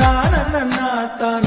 తానన్న తాన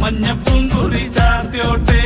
മഞ്ഞപ്പൂങ്കുറി ചാർത്തിയോട്ടെ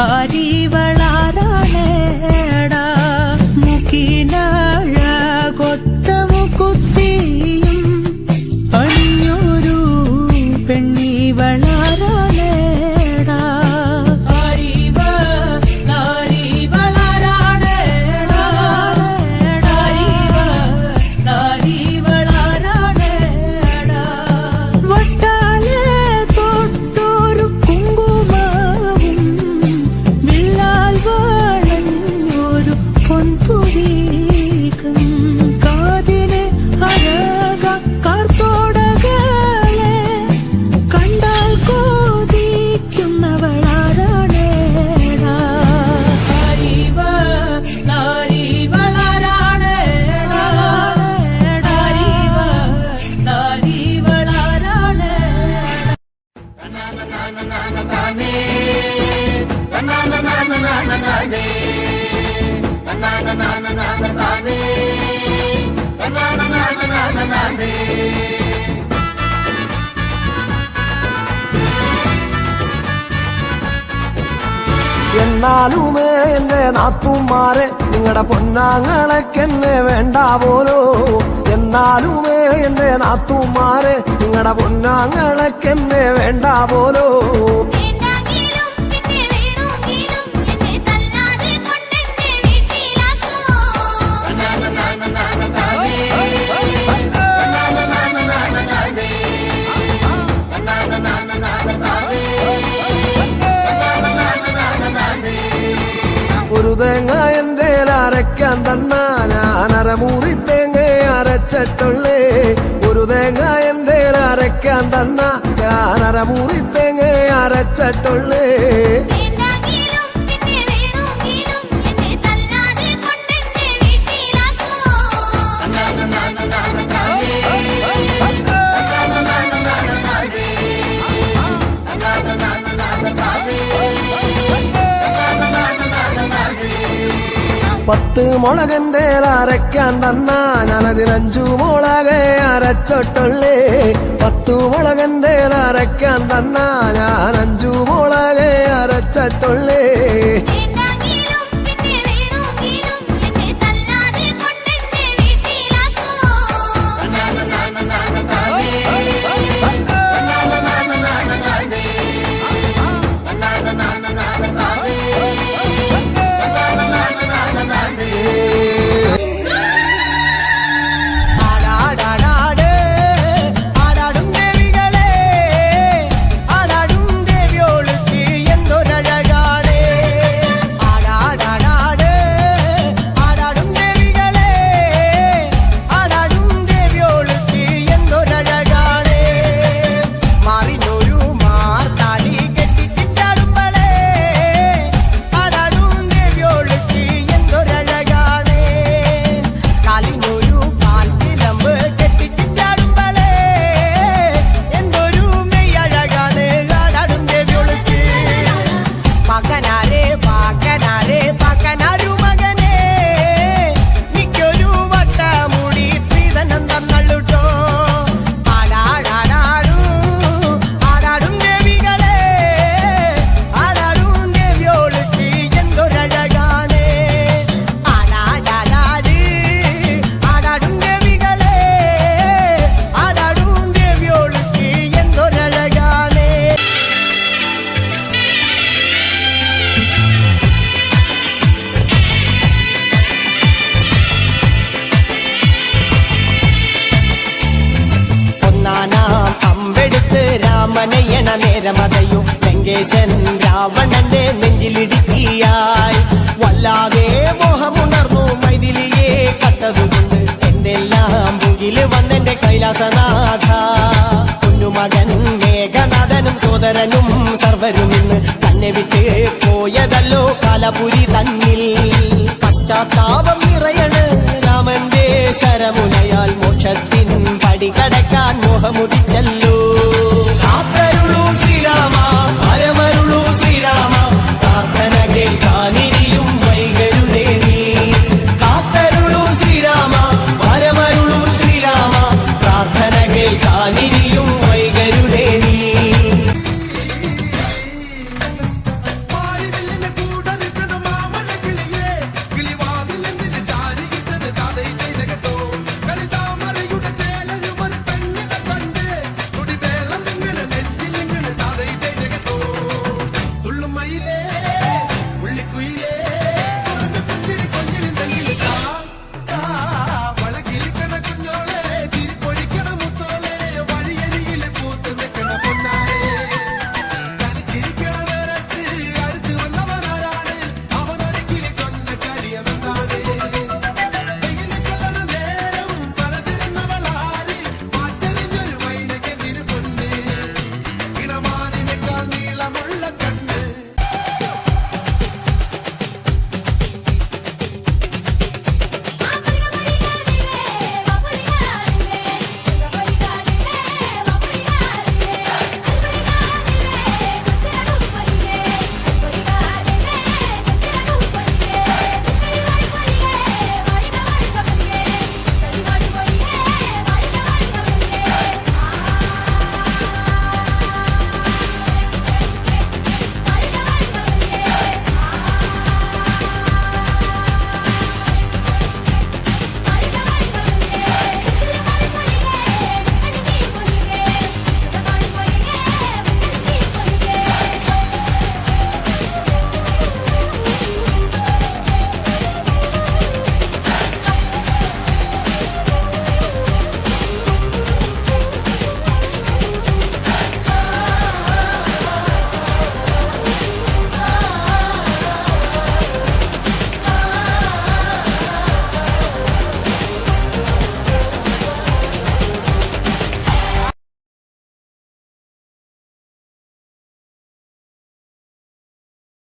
ആരിവളാരാണേടാ എന്നാലുമേ എന്റെ നാത്തുമാരെ നിങ്ങളുടെ പൊന്നാങ്ങളൊക്കെന്നെ വേണ്ട പോലോ എന്നാലുമേ എന്റെ നാത്തുമാരെ നിങ്ങളുടെ പൊന്നാങ്ങളൊക്കെന്നെ വേണ്ട പോലോ അരയ്ക്കാൻ തന്ന ഞാൻ അരമൂറി തേങ്ങ അരച്ചിട്ടുള്ളേ ഒരു തേങ്ങ എന്റെ അരയ്ക്കാൻ തന്ന ഞാൻ അരമൂറി തേങ്ങ അരച്ചിട്ടുള്ളേ Oh, oh, oh. എന്നെ തല്ലാതെ കൊണ്ടെന്നെ വീട്ടിലാക്കോ പത്ത് മുളകന്റെ അരയ്ക്കാൻ തന്ന ഞാനതിനഞ്ചു മുളകെ അരച്ചോട്ടുള്ളേ. പത്തു മുളകന്റെ അരയ്ക്കാൻ തന്ന ഞാൻ അഞ്ചു മുളകെ അരച്ചട്ടുള്ളേ. രാമനയണ നേരമതയോ ലങ്കേശൻ രാവണന്റെ നെഞ്ചിലിടുക്കിയായി. വല്ലാതെ മോഹമുണർന്നു മൈതിലിയെ കണ്ടതുകൊണ്ട് എന്തെല്ലാം മുകിൽ വന്നെന്റെ കൈലാസനാഥ. കുഞ്ഞുമകൻ മേഘനാഥനും സോദരനും സർവരും ഇന്ന് തന്നെ വിട്ട് പോയതല്ലോ കാലപുരി തന്നിൽ. പശ്ചാത്താപം നിറയണ് രാമന്റെ ശരമുനയാൽ മോക്ഷത്തിൻ പടി കടക്കാൻ മോഹമുദിച്ച